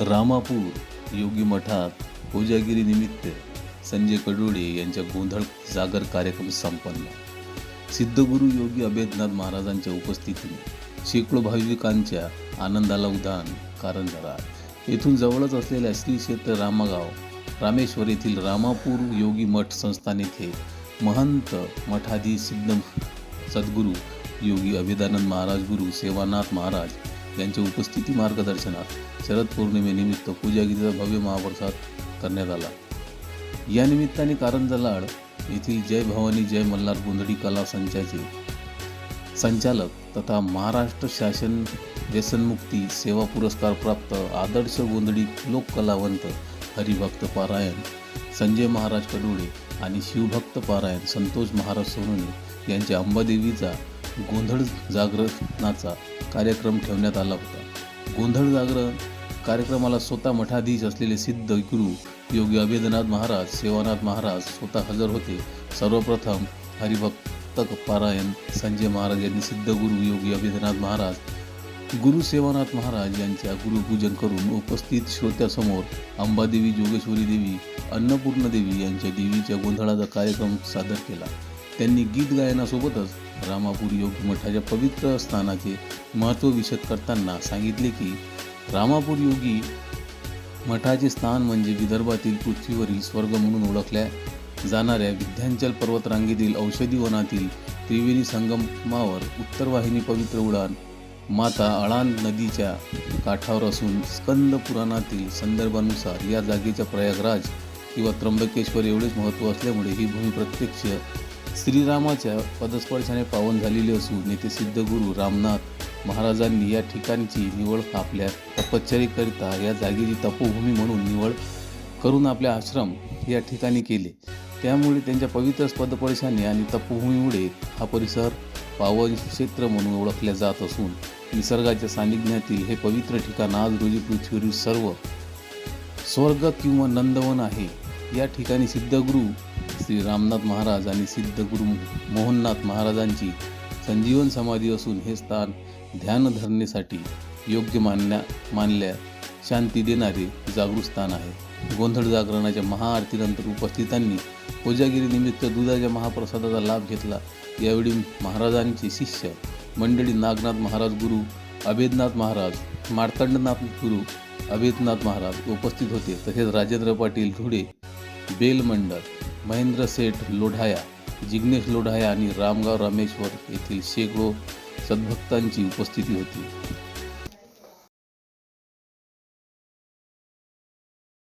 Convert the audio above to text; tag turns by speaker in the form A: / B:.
A: रामापूर योगी मठात कोजागिरी निमित्त संजय कडोडे यांच्या गोंधळ जागर कार्यक्रम संपन्न. सिद्धगुरू योगी अभेदनाथ महाराजांच्या उपस्थितीने शेकडो भाविकांच्या आनंदाला उदाहरण कारण झाला येथून जवळच असलेल्या श्री क्षेत्र रामागाव रामेश्वर येथील रामापूर योगी मठ संस्थान येथे महंत मठाधी सिद्ध सद्गुरू योगी अभेदानंद महाराज गुरु सेवानाथ महाराज यांच्या उपस्थिती मार्गदर्शनात शरद पौर्णिमेनिमित्त पूजागीचा भव्य महाप्रसाद करण्यात आला. या निमित्ताने कारंजा लाड येथील जय भवानी जय मल्हार गोंधळी कला संचाचे संचालक तथा महाराष्ट्र शासन व्यसनमुक्ती सेवा पुरस्कार प्राप्त आदर्श गोंधळी लोककलावंत हरिभक्त पारायण संजय महाराज कडोळे आणि शिवभक्त पारायण संतोष महाराज सोनोने यांच्या अंबादेवीचा गोंधळ जागरणाचा कार्यक्रम ठेवण्यात आला होता. गोंधळ जागरण कार्यक्रमाला स्वतः मठाधीश असलेले सिद्ध गुरु योगी अभेदनाथ महाराज सेवानाथ महाराज स्वतः हजर होते. सर्वप्रथम हरिभक्त पारायण संजय महाराज यांनी सिद्ध गुरु योगी अभेदनाथ महाराज गुरु सेवानाथ महाराज यांच्या गुरुपूजन करून उपस्थित श्रोत्यासमोर अंबादेवी जोगेश्वरी देवी अन्नपूर्ण देवी यांच्या देवीच्या गोंधळाचा कार्यक्रम सादर केला. त्यांनी गीत गायनासोबतच रामापूर योगी मठाच्या पवित्र स्थानाचे महत्त्व विशद करताना सांगितले की रामापूर योगी मठाचे स्थान म्हणजे विदर्भातील पृथ्वीवरील स्वर्ग म्हणून ओळखल्या जाणाऱ्या विध्यांचल पर्वतरांगेतील औषधी वनातील त्रिवेणी संगमावर उत्तर वाहिनी पवित्र उडान माता अळान नदीच्या काठावर असून स्कंद पुराणातील संदर्भानुसार या जागेच्या प्रयागराज किंवा त्र्यंबकेश्वर एवढेच महत्त्व असल्यामुळे ही भूमी प्रत्यक्ष श्रीरामाच्या पदस्पर्शाने पावन झालेले असून येथे सिद्धगुरू रामनाथ महाराजांनी या ठिकाणची निवड आपल्या तपश्चरीकरिता या जागेची तपोभूमी म्हणून निवड करून आपले आश्रम या ठिकाणी केले. त्यामुळे त्यांच्या पवित्र पदपर्शाने आणि तपोभूमीमुळे हा परिसर पावन क्षेत्र म्हणून ओळखल्या जात असून निसर्गाच्या सानिध्यातील हे पवित्र ठिकाण आज रोजी पृथ्वीवरील सर्व स्वर्ग किंवा नंदवन आहे. या ठिकाणी सिद्धगुरू श्री रामनाथ महाराज आणि सिद्धगुरू मोहननाथ महाराजांची संजीवन समाधी असून हे स्थान ध्यान धरणेसाठी योग्य मानण्या मानल्या शांती देणारे जागृत स्थान आहे. गोंधळ जागरणाच्या महाआरतीनंतर उपस्थितांनी कोजागिरीनिमित्त दुधाच्या महाप्रसादाचा लाभ घेतला. यावेळी महाराजांचे शिष्य मंडळी नागनाथ महाराज गुरु अभेदनाथ महाराज मार्तंडनाथ गुरु अभेदनाथ महाराज उपस्थित होते. तसेच राजेंद्र पाटील धुळे बेलमंडळ महेंद्र सेठ लोढाया जिग्नेश लोढाया आणि रामगाव रामेश्वर येथील शेकडो सद्भक्तांची उपस्थिती होती.